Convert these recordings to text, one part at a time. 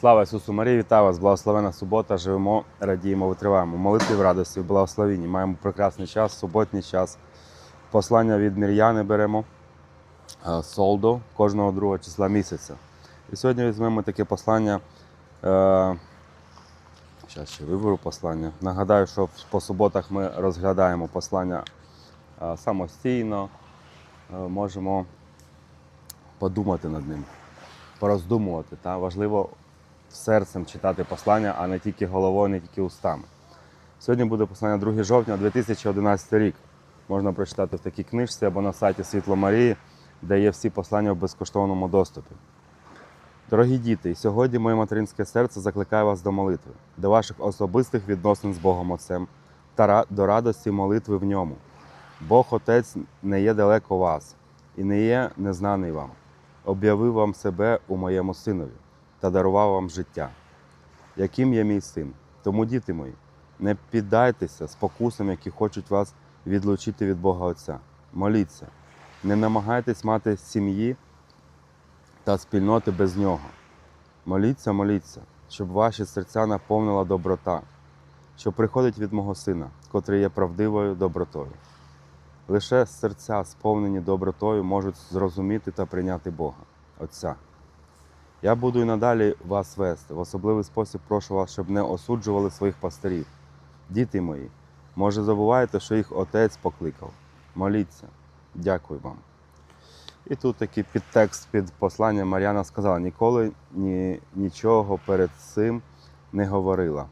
Слава Ісусу Марії, вітаю вас, благословена субота. Живемо, радіємо, витриваємо. Молитви в радості, в благословенні. Маємо прекрасний час, суботній час. Послання від Мір'яни беремо е, Солдо кожного другого числа місяця. І сьогодні візьмемо таке послання. Е, Зараз ще виберу послання. Нагадаю, що по суботах ми розглядаємо послання е, самостійно. Е, Можемо подумати над ним, пороздумувати. Та? Важливо серцем читати послання, а не тільки головою, не тільки устами. Сьогодні буде послання 2 жовтня 2011 рік. Можна прочитати в такій книжці або на сайті Світло Марії, де є всі послання в безкоштовному доступі. Дорогі діти, сьогодні моє материнське серце закликає вас до молитви, до ваших особистих відносин з Богом Отцем та до радості молитви в ньому. Бог Отець не є далеко вас і не є незнаний вам. Об'явив вам себе у моєму синові та дарував вам життя. Яким є мій син? Тому, діти мої, не піддайтеся спокусам, які хочуть вас відлучити від Бога Отця. Моліться, не намагайтесь мати сім'ї та спільноти без нього. Моліться, моліться, щоб ваші серця наповнила доброта, що приходить від мого сина, котрий є правдивою добротою. Лише серця, сповнені добротою, можуть зрозуміти та прийняти Бога, Отця. Я буду і надалі вас вести. В особливий спосіб прошу вас, щоб не осуджували своїх пастирів. Діти мої, може забуваєте, що їх отець покликав. Моліться. Дякую вам. І тут такий підтекст під посланням Мар'яна сказала: ніколи ні, нічого перед цим не говорила.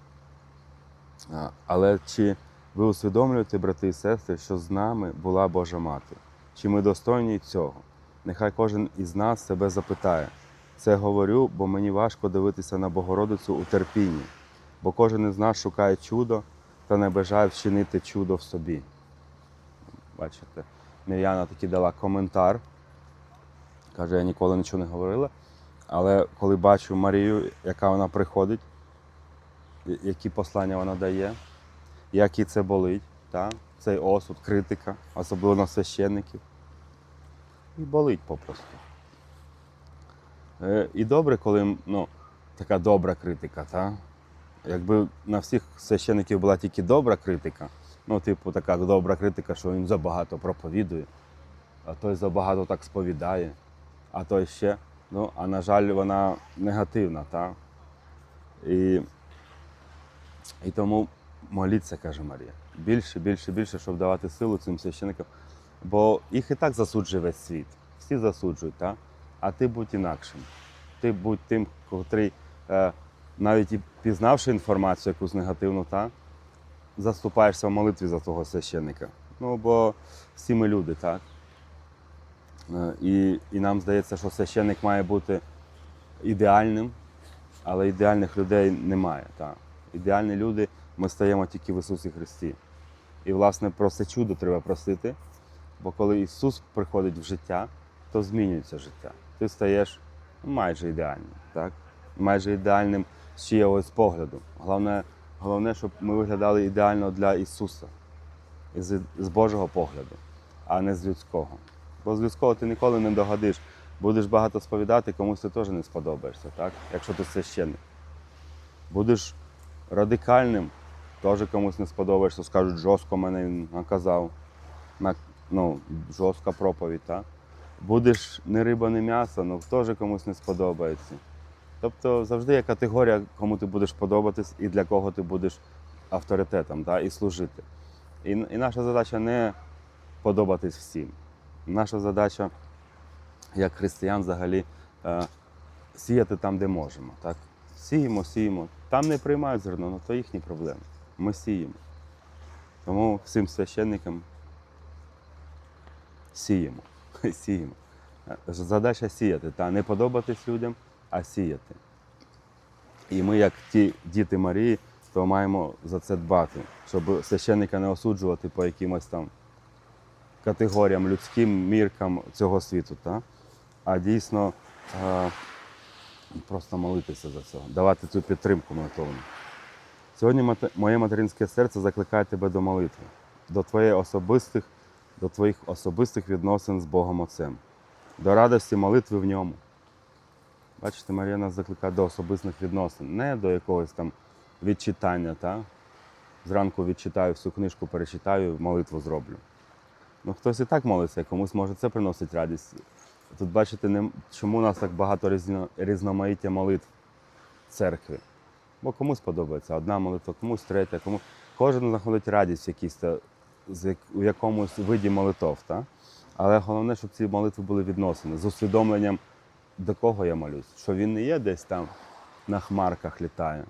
Але чи ви усвідомлюєте, брати і сестри, що з нами була Божа мати? Чи ми достойні цього? Нехай кожен із нас себе запитає. Це говорю, бо мені важко дивитися на Богородицю у терпінні, бо кожен із нас шукає чудо та не бажає вчинити чудо в собі. Бачите, Мір'яна таки дала коментар. Каже, я ніколи нічого не говорила. Але коли бачу Марію, яка вона приходить, які послання вона дає, як їй це болить, та? цей осуд, критика, особливо на священників. І болить попросту. Е, І добре, коли ну, така добра критика. Та? Якби на всіх священиків була тільки добра критика, ну, типу, така добра критика, що він забагато проповідує, а той забагато так сповідає, а той ще. Ну, а на жаль, вона негативна. Та? І, і тому моліться, каже Марія. Більше, більше, більше, щоб давати силу цим священикам. Бо їх і так засуджує весь світ. Всі засуджують, та? А ти будь інакшим. Ти будь тим, котрий, е, навіть і пізнавши інформацію якусь негативну, та, заступаєшся в молитві за того священника. Ну, бо всі ми люди, так? Е, І, і нам здається, що священник має бути ідеальним, але ідеальних людей немає. Так? Ідеальні люди ми стаємо тільки в Ісусі Христі. І, власне, про це чудо треба просити, бо коли Ісус приходить в життя, то змінюється життя. Ти стаєш майже ідеальним, так? майже ідеальним з чиєгось погляду. Головне, головне, щоб ми виглядали ідеально для Ісуса, з, з Божого погляду, а не з людського. Бо з людського ти ніколи не догодиш. Будеш багато сповідати, комусь ти теж не сподобаєшся, так? якщо ти священник. Будеш радикальним, теж комусь не сподобаєшся, скажуть, жорстко мене він наказав. На, ну, жорстка проповідь. Так? Будеш не риба, не м'ясо, ну теж комусь не сподобається. Тобто завжди є категорія, кому ти будеш подобатись і для кого ти будеш авторитетом так? і служити. І, і наша задача не подобатись всім. Наша задача, як християн, взагалі, е, сіяти там, де можемо. Так? Сіємо, сіємо. Там не приймають зерно, ну то їхні проблеми. Ми сіємо. Тому всім священникам сіємо. сіємо. Е, Задача сіяти, та не подобатись людям, а сіяти. І ми, як ті діти Марії, то маємо за це дбати, щоб священника не осуджувати по якимось там категоріям, людським міркам цього світу, та? а дійсно е, просто молитися за це, давати цю підтримку молитовну. Сьогодні моє материнське серце закликає тебе до молитви, до твоїх особистих, до твоїх особистих відносин з Богом Отцем, до радості молитви в ньому. Бачите, Марія нас закликає до особистих відносин, не до якогось там відчитання. Та? Зранку відчитаю всю книжку, перечитаю, молитву зроблю. Ну, хтось і так молиться, комусь може це приносить радість. Тут бачите, чому у нас так багато різно, різноманіття молитв в церкві. Бо комусь подобається одна молитва, комусь третя, кому кожен знаходить радість в якійсь у якомусь виді молитов. Та? Але головне, щоб ці молитви були відносини з усвідомленням, до кого я молюсь, що він не є десь там на хмарках літає,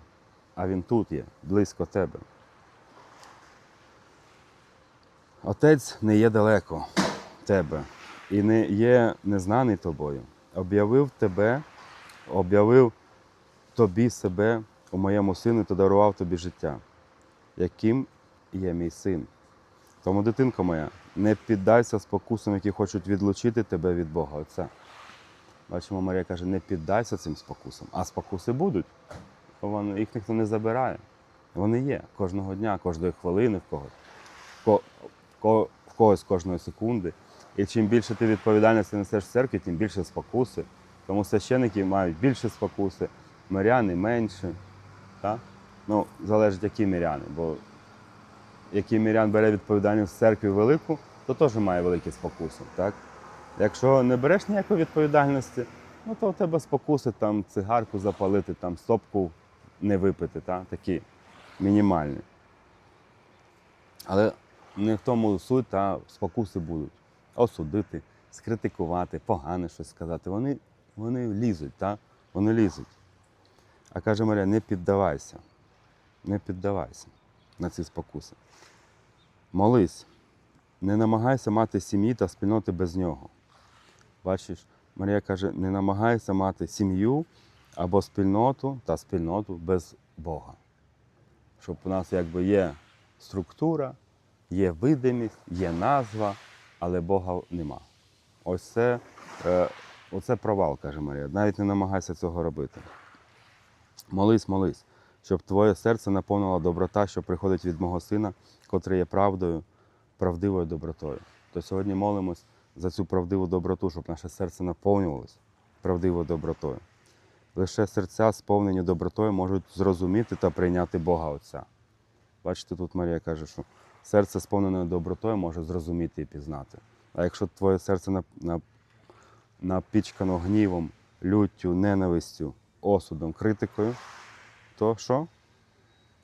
а він тут є, близько тебе. Отець не є далеко тебе і не є незнаний тобою. Об'явив тебе, об'явив тобі себе у моєму сину та дарував тобі життя, яким є мій син. Тому, дитинко моя, не піддайся спокусам, які хочуть відлучити тебе від Бога Отця. Бачимо, Марія каже, не піддайся цим спокусам, а спокуси будуть. Вони, їх ніхто не забирає. Вони є кожного дня, кожної хвилини в когось, ко- ко- в когось кожної секунди. І чим більше ти відповідальності несеш в церкві, тим більше спокуси. Тому священники мають більше спокуси, миряни менше. Так? Ну, залежить, які миряни. Бо який мирян бере відповідальність в церкві велику, то теж має великі спокуси. Так? Якщо не береш ніякої відповідальності, ну то у тебе спокуси там цигарку запалити, там стопку не випити, та? такі мінімальні. Але не в тому суть, та спокуси будуть. Осудити, скритикувати, погане щось сказати. Вони, вони лізуть, та? вони лізуть. А каже Марія, не піддавайся, не піддавайся на ці спокуси. Молись, не намагайся мати сім'ї та спільноти без нього. Бачиш, Марія каже, не намагайся мати сім'ю або спільноту та спільноту без Бога. Щоб у нас якби є структура, є видимість, є назва, але Бога нема. Ось це, е, оце провал, каже Марія. Навіть не намагайся цього робити. Молись, молись, щоб твоє серце наповнила доброта, що приходить від мого сина, котрий є правдою, правдивою добротою. То сьогодні молимось за цю правдиву доброту, щоб наше серце наповнювалося правдивою добротою. Лише серця, сповнені добротою, можуть зрозуміти та прийняти Бога Отця. Бачите, тут Марія каже, що серце, сповнене добротою, може зрозуміти і пізнати. А якщо твоє серце нап- нап- напічкано гнівом, люттю, ненавистю, осудом, критикою, то що?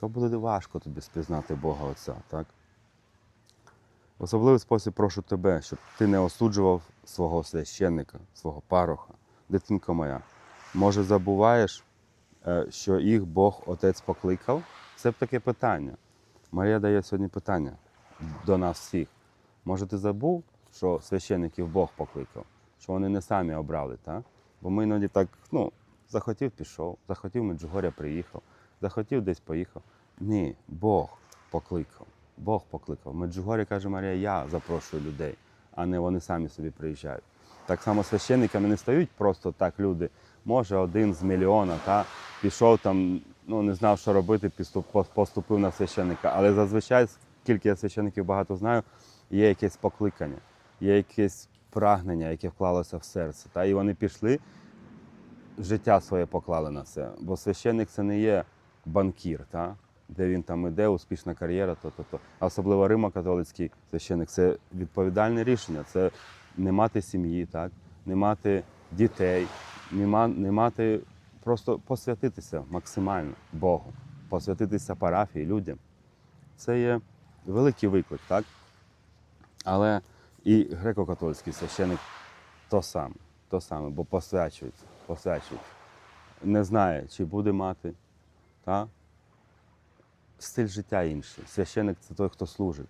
То буде важко тобі спізнати Бога Отця, так? В особливий спосіб прошу тебе, щоб ти не осуджував свого священника, свого пароха, дитинка моя. Може, забуваєш, е, що їх Бог Отець покликав? Це б таке питання. Марія дає сьогодні питання до нас всіх. Може, ти забув, що священників Бог покликав, що вони не самі обрали, так? Бо ми іноді так, ну, захотів пішов, захотів Меджугоря приїхав, захотів десь поїхав. Ні, Бог покликав. Бог покликав. Меджугорі каже Марія, я запрошую людей, а не вони самі собі приїжджають. Так само священниками не стають просто так люди. Може, один з мільйона, та пішов там, ну не знав, що робити, поступив на священника. Але зазвичай, скільки я священників багато знаю, є якесь покликання, є якесь прагнення, яке вклалося в серце. Та? І вони пішли, життя своє поклали на це. Бо священник це не є банкір, та? де він там іде, успішна кар'єра, то, то, то. Особливо Римо-католицький священник це відповідальне рішення. Це не мати сім'ї, так? не мати дітей, не мати просто посвятитися максимально Богу, посвятитися парафії, людям. Це є великий виклик, так? Але і греко-католицький священик то саме, то саме, бо посвячується, посвячується. Не знає, чи буде мати. Та? Стиль життя інший. Священик це той, хто служить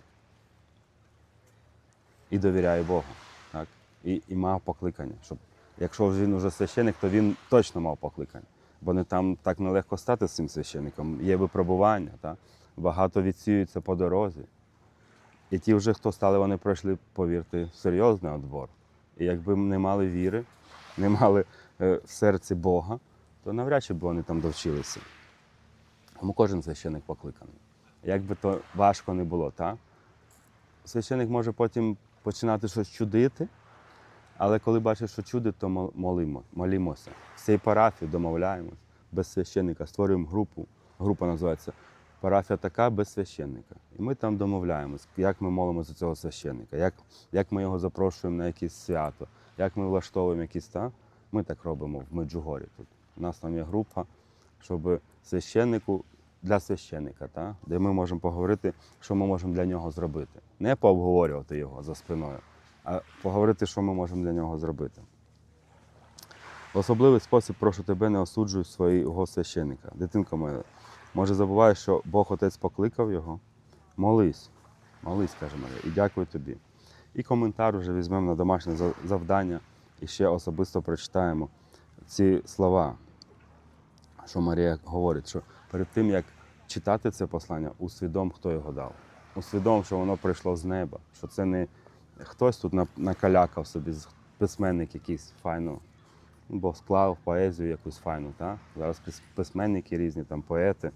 і довіряє Богу. Так? І, і мав покликання. Щоб, якщо він уже священик, то він точно мав покликання. Бо не там так нелегко стати з цим священником. Є випробування, так? багато відсіюється по дорозі. І ті вже, хто стали, вони пройшли, повірте, серйозний отбор. І якби не мали віри, не мали е, в серці Бога, то навряд чи б вони там довчилися. Тому кожен священик покликаний. Як би то важко не було, так? Священик може потім починати щось чудити, Але коли бачиш, що чуди, то мол- молимо, молімося. В цій парафії домовляємось без священника, створюємо групу. Група називається Парафія така без священника. І ми там домовляємось, як ми молимося за цього священника, як, як ми його запрошуємо на якесь свято, як ми влаштовуємо якісь та. Ми так робимо в Меджугорі тут. У нас там є група, щоб священнику для священника, та, де ми можемо поговорити, що ми можемо для нього зробити. Не пообговорювати його за спиною, а поговорити, що ми можемо для нього зробити. В особливий спосіб прошу тебе, не осуджуй свого священника. Дитинко моя, може забуваєш, що Бог Отець покликав його? Молись, молись, каже Марія, і дякую тобі. І коментар вже візьмемо на домашнє завдання і ще особисто прочитаємо ці слова, що Марія говорить, що перед тим, як читати це послання, усвідом, хто його дав. Усвідом, що воно прийшло з неба, що це не хтось тут накалякав собі, письменник якийсь файно, бо склав поезію якусь файну. Та? Зараз письменники різні, там поети.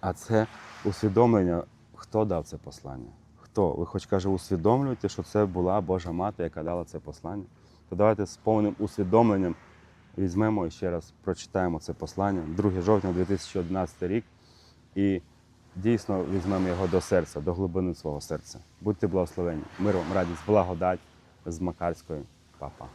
А це усвідомлення, хто дав це послання. Хто? Ви хоч каже, усвідомлюєте, що це була Божа мати, яка дала це послання. То давайте з повним усвідомленням візьмемо і ще раз прочитаємо це послання. 2 жовтня 2011 рік. І дійсно візьмемо його до серця, до глибини свого серця. Будьте благословені. Миром, радість, благодать з Макарської. Папа.